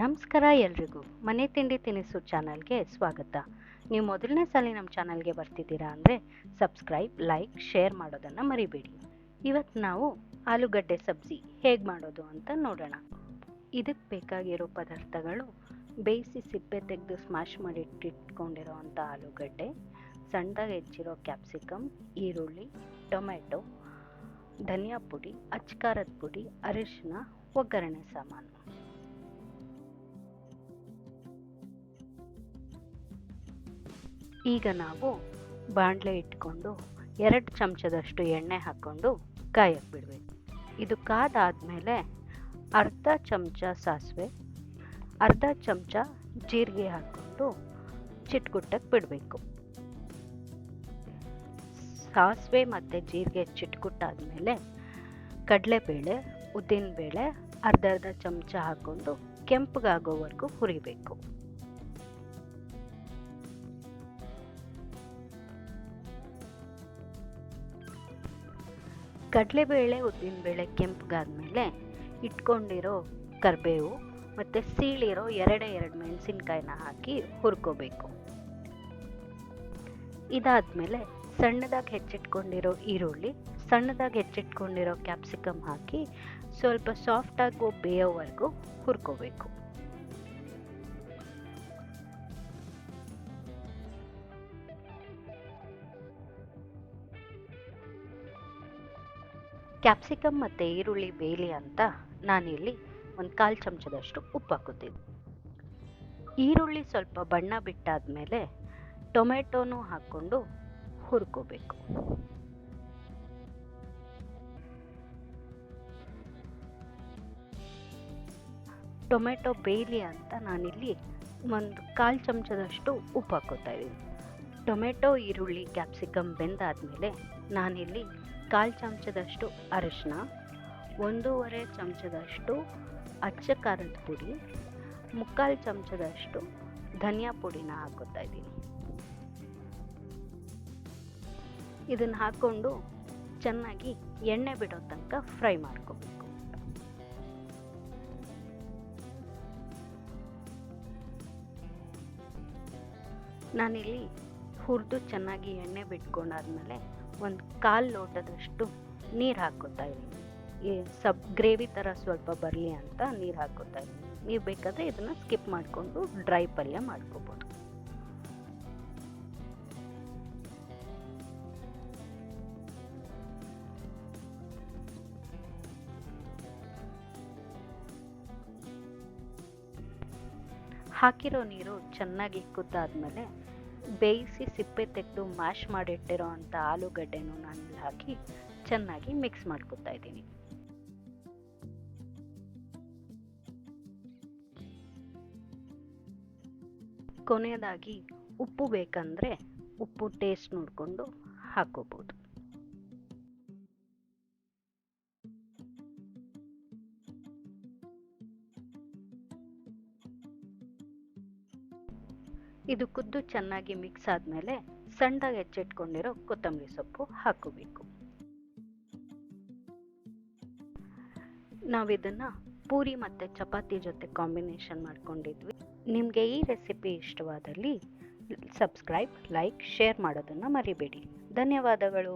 ನಮಸ್ಕಾರ ಎಲ್ರಿಗೂ. ಮನೆ ತಿಂಡಿ ತಿನಿಸು ಚಾನಲ್ಗೆ ಸ್ವಾಗತ. ನೀವು ಮೊದಲನೇ ಸಲ ನಮ್ಮ ಚಾನಲ್ಗೆ ಬರ್ತಿದ್ದೀರಾ ಅಂದರೆ ಸಬ್ಸ್ಕ್ರೈಬ್, ಲೈಕ್, ಶೇರ್ ಮಾಡೋದನ್ನು ಮರಿಬೇಡಿ. ಇವತ್ತು ನಾವು ಆಲೂಗಡ್ಡೆ ಸಬ್ಜಿ ಹೇಗೆ ಮಾಡೋದು ಅಂತ ನೋಡೋಣ. ಇದಕ್ಕೆ ಬೇಕಾಗಿರೋ ಪದಾರ್ಥಗಳು ಬೇಯಿಸಿ ಸಿಪ್ಪೆ ತೆಗೆದು ಸ್ಮ್ಯಾಶ್ ಮಾಡಿ ಇಟ್ಕೊಂಡಿರೋ ಅಂಥ ಆಲೂಗಡ್ಡೆ, ಸಣ್ಣದಾಗಿ ಹೆಚ್ಚಿರೋ ಕ್ಯಾಪ್ಸಿಕಮ್, ಈರುಳ್ಳಿ ಟೊಮೆಟೊ ಧನಿಯಾ ಪುಡಿ, ಅಚ್ಕಾರದ ಪುಡಿ, ಅರಿಶಿನ, ಒಗ್ಗರಣೆ ಸಾಮಾನು. ಈಗ ನಾವು ಬಾಣಲೆ ಇಟ್ಕೊಂಡು ಎರಡು ಚಮಚದಷ್ಟು ಎಣ್ಣೆ ಹಾಕ್ಕೊಂಡು ಕಾಯಕ್ಕೆ ಬಿಡಬೇಕು. ಇದು ಕಾದಾದಮೇಲೆ ಅರ್ಧ ಚಮಚ ಸಾಸಿವೆ, ಅರ್ಧ ಚಮಚ ಜೀರಿಗೆ ಹಾಕ್ಕೊಂಡು ಚಿಟ್ಗುಟ್ಟಕ್ಕೆ ಬಿಡಬೇಕು. ಸಾಸಿವೆ ಮತ್ತು ಜೀರಿಗೆ ಚಿಟ್ಗುಟ್ಟಾದ್ಮೇಲೆ ಕಡಲೆಬೇಳೆ, ಉದ್ದಿನಬೇಳೆ, ಅರ್ಧ ಅರ್ಧ ಚಮಚ ಹಾಕ್ಕೊಂಡು ಕೆಂಪಗಾಗೋವರೆಗೂ ಹುರಿಬೇಕು. ಕಡಲೆಬೇಳೆ ಉದ್ದಿನಬೇಳೆ ಕೆಂಪಗಾದ್ಮೇಲೆ ಇಟ್ಕೊಂಡಿರೋ ಕರಿಬೇವು ಮತ್ತು ಸೀಳಿರೋ ಎರಡೇ ಎರಡು ಮೆಣಸಿನ್ಕಾಯಿನ ಹಾಕಿ ಹುರ್ಕೋಬೇಕು. ಇದಾದಮೇಲೆ ಸಣ್ಣದಾಗಿ ಹೆಚ್ಚಿಟ್ಕೊಂಡಿರೋ ಈರುಳ್ಳಿ, ಸಣ್ಣದಾಗಿ ಹೆಚ್ಚಿಟ್ಕೊಂಡಿರೋ ಕ್ಯಾಪ್ಸಿಕಮ್ ಹಾಕಿ ಸ್ವಲ್ಪ ಸಾಫ್ಟಾಗಿ ಬೇಯೋವರೆಗೂ ಹುರ್ಕೋಬೇಕು. ಕ್ಯಾಪ್ಸಿಕಮ್ ಮತ್ತು ಈರುಳ್ಳಿ ಬೇಯಲಿ ಅಂತ ನಾನಿಲ್ಲಿ ಒಂದು ಕಾಲು ಚಮಚದಷ್ಟು ಉಪ್ಪು ಹಾಕೋತೀನಿ ಈರುಳ್ಳಿ ಸ್ವಲ್ಪ ಬಣ್ಣ ಬಿಟ್ಟಾದಮೇಲೆ ಟೊಮೆಟೊನೂ ಹಾಕ್ಕೊಂಡು ಹುರ್ಕೋಬೇಕು. ಟೊಮೆಟೊ ಬೇಯಲಿ ಅಂತ ನಾನಿಲ್ಲಿ ಒಂದು ಕಾಲು ಚಮಚದಷ್ಟು ಉಪ್ಪು ಹಾಕೋತಾ ಇದ್ದೀನಿ. ಟೊಮೆಟೊ, ಈರುಳ್ಳಿ, ಕ್ಯಾಪ್ಸಿಕಮ್ ಬೆಂದಾದಮೇಲೆ ನಾನಿಲ್ಲಿ ಕಾಲು ಚಮಚದಷ್ಟು ಅರಿಶಿನ ಒಂದೂವರೆ ಚಮಚದಷ್ಟು ಅಚ್ಚ ಖಾರದ ಪುಡಿ, ಮುಕ್ಕಾಲು ಚಮಚದಷ್ಟು ಧನಿಯಾ ಪುಡಿನ ಹಾಕೋತಾ ಇದ್ದೀನಿ. ಇದನ್ನು ಹಾಕ್ಕೊಂಡು ಚೆನ್ನಾಗಿ ಎಣ್ಣೆ ಬಿಡೋ ತನಕ ಫ್ರೈ ಮಾಡ್ಕೋಬೇಕು. ನಾನಿಲ್ಲಿ ಹುರಿದು ಚೆನ್ನಾಗಿ ಎಣ್ಣೆ ಬಿಟ್ಕೊಂಡಾದ್ಮೇಲೆ ಒಂದು ಕಾಲು ಲೋಟದಷ್ಟು ನೀರು ಹಾಕ್ಕೋತಾ ಇದ್ದೀನಿ. ಈ ಸಬ್ ಗ್ರೇವಿ ಥರ ಸ್ವಲ್ಪ ಬರಲಿ ಅಂತ ನೀರು ಹಾಕ್ಕೋತಾ ಇದ್ದೀನಿ. ನೀವು ಬೇಕಾದರೆ ಇದನ್ನು ಸ್ಕಿಪ್ ಮಾಡಿಕೊಂಡು ಡ್ರೈ ಪಲ್ಯ ಮಾಡ್ಕೋಬೋದು. ಹಾಕಿರೋ ನೀರು ಚೆನ್ನಾಗಿ ಕುದ್ದಾದ್ಮೇಲೆ ಬೇಯಿಸಿ ಸಿಪ್ಪೆ ತೆಗೆದು ಮ್ಯಾಶ್ ಮಾಡಿಟ್ಟಿರೋ ಅಂಥ ಆಲೂಗಡ್ಡೆನೂ ನಾನು ಹಾಕಿ ಚೆನ್ನಾಗಿ ಮಿಕ್ಸ್ ಮಾಡ್ಕೊತಾ ಇದ್ದೀನಿ. ಕೊನೆಯದಾಗಿ ಉಪ್ಪು ಬೇಕಂದರೆ ಉಪ್ಪು ಟೇಸ್ಟ್ ನೋಡಿಕೊಂಡು ಹಾಕೋಬೋದು ಇದು ಕುದ್ದು ಚೆನ್ನಾಗಿ ಮಿಕ್ಸ್ ಆದಮೇಲೆ ಸಣ್ಣದಾಗಿ ಹೆಚ್ಚಿಟ್ಕೊಂಡಿರೋ ಕೊತ್ತಂಬರಿ ಸೊಪ್ಪು ಹಾಕೋಬೇಕು ನಾವಿದನ್ನು ಪೂರಿ ಮತ್ತು ಚಪಾತಿ ಜೊತೆ ಕಾಂಬಿನೇಷನ್ ಮಾಡ್ಕೊಂಡಿದ್ವಿ. ನಿಮಗೆ ಈ ರೆಸಿಪಿ ಇಷ್ಟವಾದಲ್ಲಿ ಸಬ್ಸ್ಕ್ರೈಬ್, ಲೈಕ್, ಶೇರ್ ಮಾಡೋದನ್ನು ಮರಿಬೇಡಿ. ಧನ್ಯವಾದಗಳು.